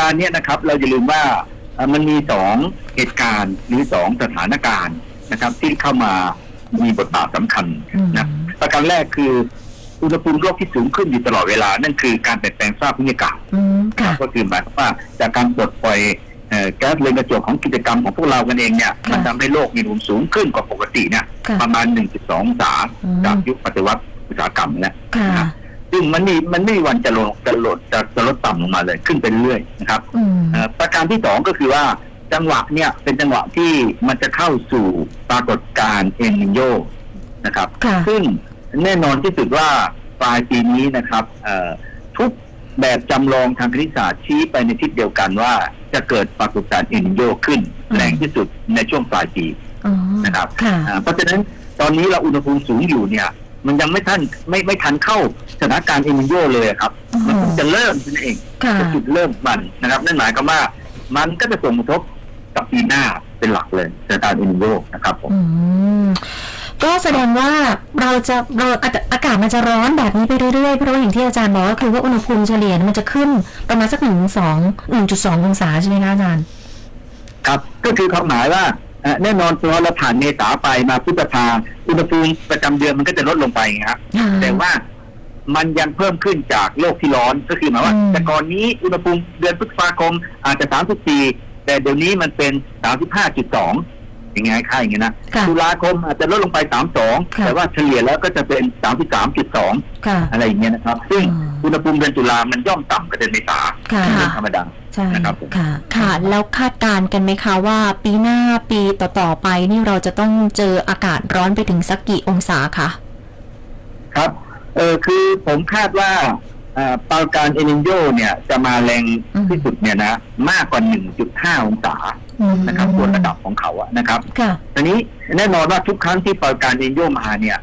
ลาเนี้ยนะครับ เราอย่าลืมว่าเอ่อมันมีสองเหตุการณ์หรือสองสถานการณ์นะครับ ที่เข้ามามีบทบาทสำคัญนะประการแรกคืออุณหภูมิโลกที่สูงขึ้นอยู่ตลอดเวลา นั่นคือการเปลี่ยนแปลงสภาพภูมิอากาศอืมค่ะก็คือหมายความว่าจากการปลดปล่อยเอ่อแก๊สเรือนกระจกของกิจกรรมของพวกเรากันเองเนี่ยค่ะมันทำให้โลกมีอุณหภูมิสูงขึ้นกว่าปกติเนี่ยค่ะประมาณ 1.2องศาอืมจากยุคปฏิวัติอุตสาหกรรมแล้ว ค่ะซึ่งมันนี่มันไม่มีวันจะลงจะลดจะจะลดต่ำลงมาเลยขึ้นไปเรื่อยๆนะครับอืมเอ่อประการที่สองก็คือว่าจังหวะเนี่ยเป็นจังหวะที่มันจะเข้าสู่ปรากฏการณ์เอลนิโยนะครับ ค่ะ ซึ่งแน่นอนที่สุดว่าปลายปีนี้นะครับเอ่อทุกแบบจำลองทางคณิตศาสตร์ชี้ไปในทิศเดียวกันว่าจะเกิดปรากฏการณ์เอลนิโยขึ้น อืม แรงที่สุดในช่วงปลายปีอ๋อนะครับค่ะ อ่าเพราะฉะนั้นตอนนี้เราอุณหภูมิสูงอยู่เนี่ย มันยังไม่ทันไม่ไม่ทันเข้าสถานการณ์เอลนิโยเลยอะครับอ๋อมันเพิ่งจะเริ่มนั่นเองค่ะจะจุดเริ่มมันนะครับนั่นหมายความว่า มันก็จะส่งผลกระทบกับปีหน้าเป็นหลักเลยสถานการณ์เอลนิโยนะครับผมอืมก็แสดงว่าเราจะเราอากาอากาศมันจะร้อนแบบนี้ไปเรื่อยๆ เพราะว่าอย่างที่อาจารย์บอกก็คือว่าอุณหภูมิเฉลี่ยมันจะขึ้นประมาณสักหนึ่งสองหนึ่งจุดสององศาใช่ไหมคะอาจารย์ ครับก็คือความหมายว่าเอ่อแน่นอนพอเราผ่านเมษาไปมาพฤษภา อุณหภูมิประจำเดือนมันก็จะลดลงไปไงครับแต่ว่ามันยังเพิ่มขึ้นจากโลกที่ร้อนก็คือหมายว่าอืมแต่ก่อนนี้อุณหภูมิเดือนพฤษภาคมอาจจะ 34 แต่เดี๋ยวนี้มันเป็น 35.2 อย่างไงค่ายอย่างเงี้ยนะค่ะตุลาคมอาจจะลดลงไป32ค่ะแต่ว่าเฉลี่ยแล้วก็จะเป็น33.2ค่ะอะไรอย่างเงี้ยนะครับ ซึ่งอืมอุณหภูมิเดือนตุลามันย่อมต่ำกว่าเดือนเมษาค่ะเป็นเรื่องธรรมดาใช่นะครับผมค่ะ ค่ะ แล้วคาดการณ์กันไหมคะว่าปีหน้าปีต่อๆไปนี่เราจะต้องเจออากาศร้อนไปถึงสักกี่องศาคะครับเออคือผมคาดว่าเอ่อปรากฏการณ์เอลินโยเนี่ยจะมาแรงอืมที่สุดเนี่ยนะ มากกว่า 1.5 องศาอืม นะครับบนระดับของเขาอะนะครับค่ะทีนี้แน่นอนว่าทุกครั้งที่ปรากฏการณ์เอลินโยมาเนี่ย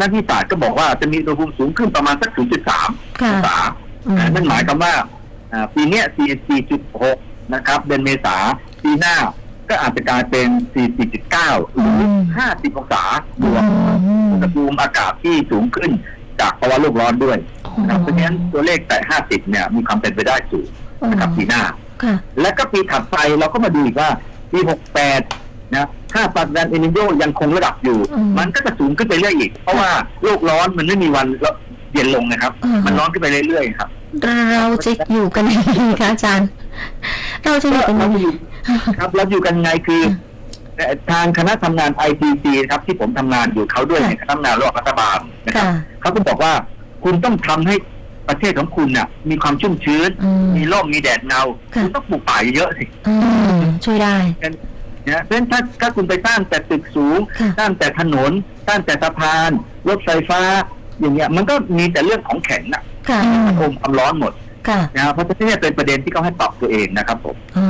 นักวิทยาศาสตร์ก็บอกว่าจะมีอุณหภูมิสูงขึ้นประมาณสัก 0.3ค่ะองศาอืมอ่านั่นหมายความว่าอ่าปีเนี้ย44.6 นะครับ เดือนเมษาปีหน้าก็อาจจะกลายเป็น 44.9 หรือม50 องศาบวกอืมอุณหภูมิอากาศที่สูงขึ้นจากภาวะโลกร้อนด้วยนะครับเพราะฉะนั้นตัวเลขแต่ 50 เนี่ย มีความเป็นไปได้สูงนะครับปีหน้า ค่ะ และก็ปีถัดไปเราก็มาดูอีกว่าปี68นะถ้าปฏิบัติเอลินโยยังคงระดับอยู่ อืม มันก็จะสูงขึ้นไปเรื่อยอีก เพราะว่าโลกร้อนมันไม่มีวันเย็นลงนะครับอืมมันร้อนขึ้นไปเรื่อยๆครับเราจะอยู่กันยังไงคะอาจารย์ เราจะอยู่กันยังไงครับเราอยู่กันไงคือเอ่อทางคณะทำงาน IPC ครับที่ผมทำงานอยู่เขาด้วยค่ะ ในคณะทำงานระหว่างรัฐบาลนะครับค่ะ เขาก็บอกว่าคุณต้องทำให้ ประเทศของคุณน่ะ มีความชุ่มชื้น อืมมีร่มมีแดดเงาค่ะ คุณต้องปลูกป่าเยอะๆสิอืมช่วยได้ นะเพราะฉะนั้นถ้าถ้าคุณไปสร้างแต่ตึกสูงค่ะ สร้างแต่ถนนสร้างแต่สะพาน รถไฟฟ้า อย่างเงี้ย มันก็มีแต่เรื่องของแข็งน่ะค่ะมันอมความร้อนหมดค่ะ นะครับเพราะฉะนั้นเนี่ยเป็นประเด็นที่เขาให้ปรับตัวเองนะครับผมอื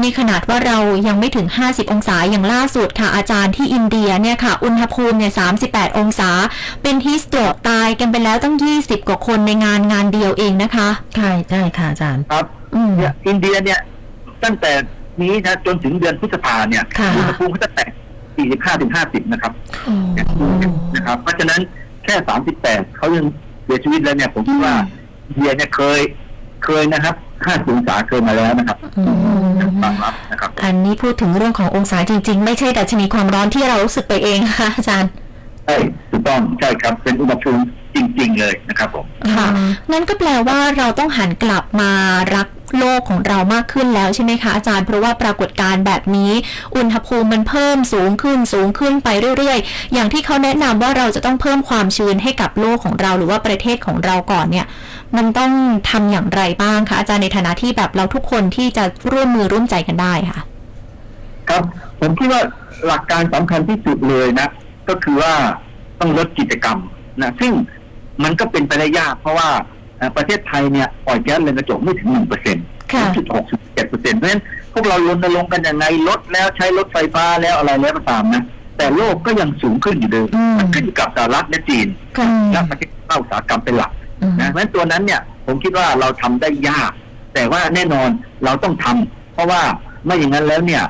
มนี่ขนาดว่าเรายังไม่ถึง 50 องศาอย่างล่าสุดค่ะอาจารย์ที่อินเดียเนี่ยค่ะ อุณหภูมิเนี่ย 38 องศา เป็นที่สโตรกตายกันไปแล้วตั้ง 20 กว่าคนในงานงานเดียวเองนะคะ ใช่ใช่ค่ะอาจารย์ ครับอืมเนี่ยอินเดียเนี่ย ตั้งแต่นี้นะจนถึงเดือนพฤษภาเนี่ยค่ะอุณหภูมิเขาจะแตะ45ถึง50 นะครับโอ้นะครับ เพราะฉะนั้นแค่ 38 เขายังเสียชีวิตแล้วเนี่ยผมคิดว่าอินเดียเนี่ยเคยเคยนะครับ50องศาเคยมาแล้วนะครับ อืม บางรับนะครับ อันนี้พูดถึงเรื่องขององศาจริง ๆ ไม่ใช่ดัชนีความร้อนที่เรารู้สึกไปเองค่ะอาจารย์ใช่ถูกต้องใช่ครับ เป็นอุณหภูมิจริง ๆ เลยนะครับผมค่ะนั่นก็แปลว่าเราต้องหันกลับมารัก โลกของเรามากขึ้นแล้วใช่ไหมคะอาจารย์เพราะว่าปรากฏการณ์แบบนี้ อุณหภูมิมันเพิ่มสูงขึ้นสูงขึ้นไปเรื่อยๆ อย่างที่เขาแนะนำว่าเราจะต้องเพิ่มความชื้นให้กับโลกของเราหรือว่าประเทศของเราก่อนเนี่ยมันต้องทำอย่างไรบ้างคะอาจารย์ในฐานะที่แบบเราทุกคนที่จะร่วมมือร่วมใจกันได้ค่ะ ครับผมคิดว่าหลักการสำคัญที่สุดเลยนะ ก็คือว่าต้องลดกิจกรรมนะซึ่งมันก็เป็นไปได้ยาก เพราะว่าประเทศไทยเนี่ยปล่อยแก๊สเรือนกระจกไม่ถึงหนึ่งเปอร์เซ็นต์ ค่ะจุดหกเจ็ดเปอร์เซ็นต์เพราะฉะนั้นพวกเรารณรงค์กันยังไงลดแล้วใช้รถไฟฟ้าแล้วอะไรแล้วก็ตามนะ แต่โลกก็ยังสูงขึ้นอยู่เดิมอืมมันขึ้นอยู่กับสหรัฐและจีนค่ะและประเทศเข้าอุตสาหกรรมเป็นหลักอืมนะเพราะฉะนั้นตัวนั้นเนี่ยผมคิดว่าเราทำได้ยาก แต่ว่าแน่นอนเราต้องทำเพราะว่าไม่อย่างนั้นแล้วเนี่ย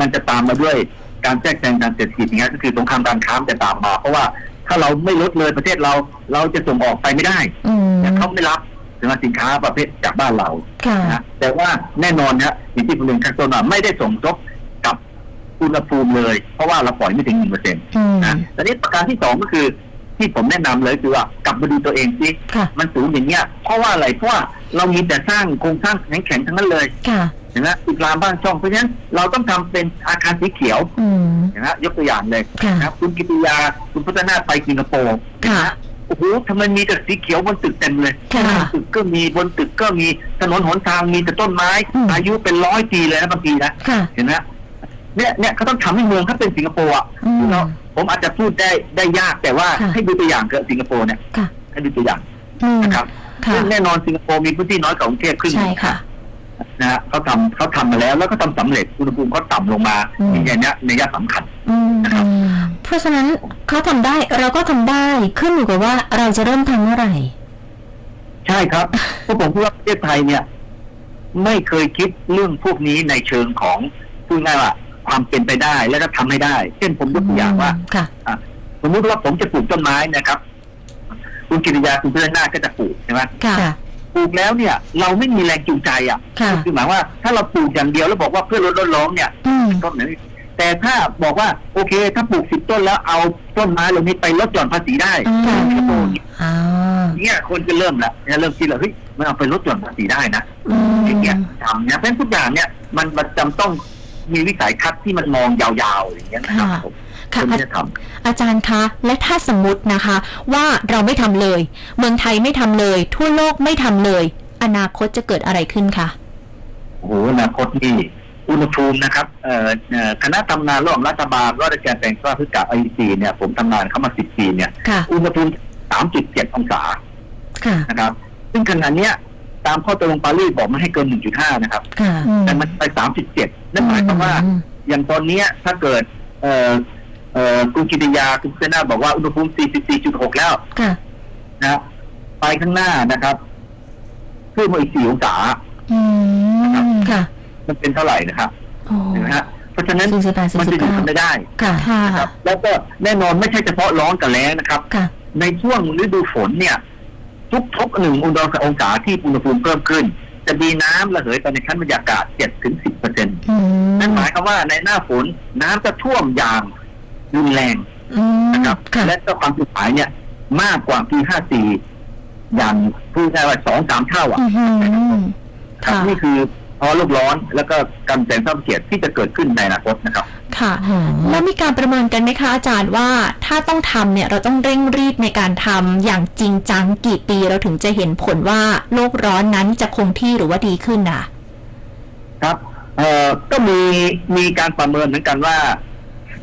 มันจะตามมาด้วยการแทรกแซงทางเศรษฐกิจอย่างเงี้ยก็คือสงครามการค้ามันจะตามมา เพราะว่าถ้าเราไม่ลดเลยประเทศเรา เราจะส่งออกไปไม่ได้อืมแต่เขาไม่รับ ถึงสินค้าประเภทจากบ้านเราค่ะนะแต่ว่าแน่นอนนะอย่างที่คุณหนึ่งข้างต้นว่าไม่ได้ส่งทบกับอุณหภูมิเลย เพราะว่าเราปล่อยไม่ถึงหนึ่งเปอร์เซ็นต์อืมนะแต่นี้ประการที่สองก็คือที่ผมแนะนำเลยคือว่ากลับมาดูตัวเองสิค่ะมันสูงอย่างเงี้ย เพราะว่าอะไรเพราะว่าเรามีแต่สร้างโครงสร้างแข็งๆทั้งนั้นเลยค่ะเห็นไหมอีกรามบ้านช่องเพราะฉะนั้นเราต้องทำเป็นอาคารสีเขียวอืมเห็นไหมยกตัวอย่างเลยค่ะนะครับคุณกิติยาคุณพัฒนาไปสิงคโปร์ค่ะ โอ้โหทำไมมีแต่สีเขียวบนตึกเต็มเลยค่ะบนตึกก็มีบนตึกก็มีถนนหนทางมีแต่ต้นไม้ อืม อายุเป็นร้อยปีเลยนะบางทีนะค่ะ เห็นไหมเนี่ยเนี่ยเขาต้องทำให้เมืองเขาเป็นสิงคโปร์อะอืมเราผมอาจจะพูดได้ได้ยากแต่ว่าค่ะ ให้ดูตัวอย่างเกิดสิงคโปร์เนี่ยค่ะให้ดูตัวอย่างอืมนะครับค่ะซึ่งแน่นอนสิงคโปร์มีพื้นที่น้อยกว่ากรุงเทพครึ่งหใช่นึ่ง ค่ะ นะฮะเขาทำเขาทำมาแล้วแล้วก็ทำสำเร็จอุณหภูมิเขาต่ำลงมาอืม อย่างเนี้ยในยะสำคัญ อืมนะค รับเพราะฉะนั้นเขาทำได้เราก็ทำได้ขึ้นอยู่กับว่าเราจะเริ่มทำเมื่อไหร่ ใช่ครับเพราะผมคิดว่าประเทศไทยเนี่ย ไม่เคยคิดเรื่องพวกนี้ในเชิงของพูดง่ายว่าความเป็นไปได้แล้วก็ทำให้ได้ เช่นผมยกตัวอย่างว่าค่ะสมมติว่าผมจะปลูกต้นไม้นะครับ คุณกิติยาคุณเพื่อนหน้าก็จะปลูกใช่ไหมค่ะค่ะปลูกแล้วเนี่ย เราไม่มีแรงจูงใจอะค่ะคือหมายว่าถ้าเราปลูกอย่างเดียวแล้วบอกว่าเพื่อลดโลกร้อนเนี่ยอืมต้นไหน แต่ถ้าบอกว่าโอเค ถ้าปลูกสิบต้นแล้วเอาต้นไม้เหล่านี้ไปลดหย่อนภาษีได้อืมสิงคโปร์อ่าเนี่ยคนจะเริ่มละเนี่ยเริ่มคิดแล้วเฮ้ยมันเอาไปลดหย่อนภาษีได้นะ อืมอย่างเงี้ยทำเนี่ยเพราะฉะนั้นทุกอย่างเนี่ยมันมันจำต้องมีวิสัยทัศน์ที่มันมองยาวๆอย่างเงี้ยนะครับค่ะผมค่ะคนที่จะทอาจารย์คะ และถ้าสมมตินะคะ ว่าเราไม่ทำเลย เมืองไทยไม่ทำเลย ทั่วโลกไม่ทำเลย อนาคตจะเกิดอะไรขึ้นคะำโอ้โหอนาคตนี่ อุณหภูมินะครับเอ่อเอ่อคณะทำงานระหว่างรัฐบาลรัฐการแต่งตั้งพิกับไอซีเนี่ยผมทำงานเข้ามาสิบปีเนี่ยค่ะอุณหภูมิสามจุดเจ็ดองศาค่ะนะครับ ซึ่งขณะเนี้ยตามข้อตกลงปารีสบอกไม่ให้เกินหนึ่งจุดห้านะครับค่ะแต่มันไปสามจุดเจ็ดนั่นหมายความว่าอืมอย่างตอนเนี้ยถ้าเกิดเอ่อเอ่อคุณกิติยาคุณเซนาบอกว่าอุณหภูมิ 44.6 แล้วค่ะนะไปข้างหน้านะครับเพิ่มมาอีก 4 องศาอืมค่ะ มันเป็นเท่าไหร่นะครับโอ้เห็นไหมฮะเพราะฉะนั้นสี่สิบแปดสี่มันสิจะบอยู่เก้ากันไม่ได้ค่ะค่ะนะครับ แล้วก็แน่นอนไม่ใช่เฉพาะร้อนกับแล้งนะครับค่ะในช่วงฤดูฝนเนี่ย ทุกทุกหนึ่งอุณหภูมิองศาที่อุณหภูมิเพิ่มขึ้น จะมีน้ำระเหยไปในชั้นบรรยากาศ7-10เปอร์เซ็นต์อืมนั่นหมายความว่าในหน้าฝนน้ำจะท่วมอย่างรุนแรงอืมนะครับค่ะและก็ความสูญหายเนี่ย มากกว่าปี54อย่างพูดง่ายว่าสองสามเท่าอะอือหือครับค่ะนี่คือ เพราะโลกร้อนแล้วก็การแสงสร้างเกียรติที่จะเกิดขึ้นในอนาคตนะครับ ค่ะอืมแล้วมีการประเมินกันไหมคะอาจารย์ว่าถ้าต้องทำเนี่ยเราต้องเร่งรีบในการทำอย่างจริงจังกี่ปีเราถึงจะเห็นผลว่าโลกร้อนนั้นจะคงที่หรือว่าดีขึ้นอะครับเอ่อก็มีมีการประเมินเหมือนกันว่า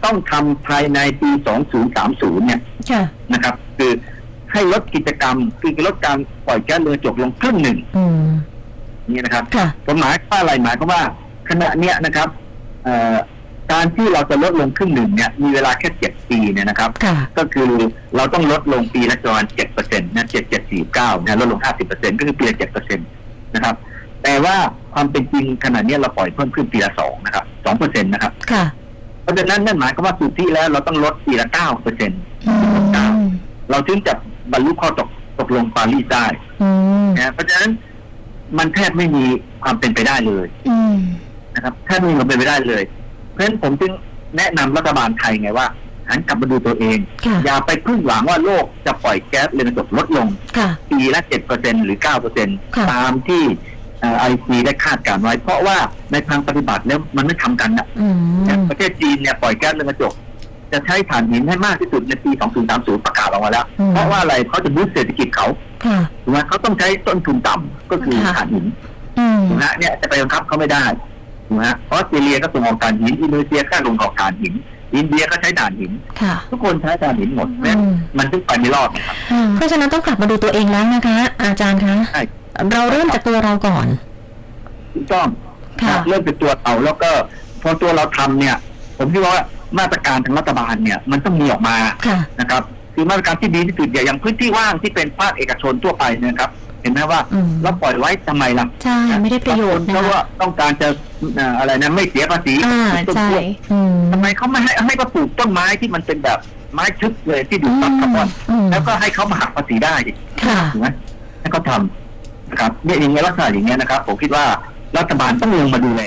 ต้องทำภายในปี 2030 เนี่ยค่ะนะครับ คือให้ลดกิจกรรมคือลดการปล่อยแก๊สเรือนกระจกลงครึ่งหนึ่งอืม นี่นะครับค่ะผมหมายว่าอะไรหมายความว่าขณะเนี้ยนะครับเอ่อการที่เราจะลดลงครึ่งหนึ่งเนี่ยมีเวลาแค่เจ็ดปีเนี่ยนะครับค่ะก็คือเราต้องลดลงปีละประมาณเจ็ดเปอร์เซ็นต์นะเจ็ดเจ็ดสี่เก้านะลดลงห้าสิบเปอร์เซ็นต์ก็คือปีละเจ็ดเปอร์เซ็นต์นะครับ แต่ว่าความเป็นจริงขณะเนี้ยเราปล่อยเพิ่มขึ้นปีละสองนะครับสองเปอร์เซ็นต์นะครับค่ะเพราะฉะนั้นนั่นหมายความว่าสุทธิแล้วเราต้องลดปีละเก้าเปอร์เซ็นต์อืมเราถึงจะบรรลุข้อตกตกลงปารีสได้อืมนะเพราะฉะนั้น มันแทบไม่มีความเป็นไปได้เลยอืมนะครับแทบไม่มีความเป็นไปได้เลย เพราะฉะนั้นผมจึงแนะนำรัฐบาลไทยไงว่าหันกลับมาดูตัวเองค่ะอย่าไปพึ่งหวังว่าโลกจะปล่อยแก๊สเรือนกระจกลดลงค่ะปีละเจ็ดเปอร์เซ็นหรือเก้าเปอร์เซ็นค่ะตามที่ไอซีได้คาดการณ์ไว้ เพราะว่าในทางปฏิบัติแล้วมันไม่ทำกันนะอืมประเทศจีนเนี่ยปล่อยแก๊สเรือนกระจก จะใช้ถ่านหินให้มากที่สุดในปี 2030 ประกาศออกมาแล้วอืมเพราะว่าอะไรเขาจะบูสต์เศรษฐกิจเขา ค่ะถูกไหมเขาต้องใช้ต้นทุนต่ำก็คือค่ะถ่านหินอืมถูกไหมฮะเนี่ยจะไปบังคับเขาไม่ได้ถูกไหมฮะออสเตรเลียก็ส่งออกถ่านหินอินโดนีเซียก็ส่งออกถ่านหิน อินเดียก็ใช้ถ่านหินค่ะทุกคนใช้ถ่านหินหมดเพราะฉะนั้นอืมมันถึงไปไม่รอดนะครับอืมเพราะฉะนั้นต้องกลับมาดูตัวเองแล้วนะคะ อาจารย์คะใช่เราเริ่มจากตัวเราก่อนถูกต้องค่ะเริ่มจากตัวเราแล้วก็พอตัวเราทำเนี่ย ผมคิดว่ามาตรการทางรัฐบาลเนี่ย มันต้องมีออกมาค่ะนะครับ คือมาตรการที่ดีที่สุดอย่าอย่างพื้นที่ว่างที่เป็นภาคเอกชนทั่วไปเนยนะครับ เห็นไหมว่าอืม เราปล่อยไว้ทำไมล่ะใช่ไม่ได้ประโยชน์เพนะราะคะว่าต้องการจะเอ่ออะไรนะไม่เสียภาษีอ่าต้นใช่กล้วยอืมทำไมเขาไม่ให้ให้เขาปลูกต้นไม้ที่มันเป็นแบบไม้ชึบเลยที่ดูดซับคาร์บอนอืมแล้วก็ให้เขามาหักภาษีได้ดิ ค่ะ ถูกไหมให้เขาทำนะครับเนี่ยอย่างเงี้ยลักษณะอย่างเงี้ยนะครับ ผมคิดว่ารัฐบาลต้องลงมาดูแล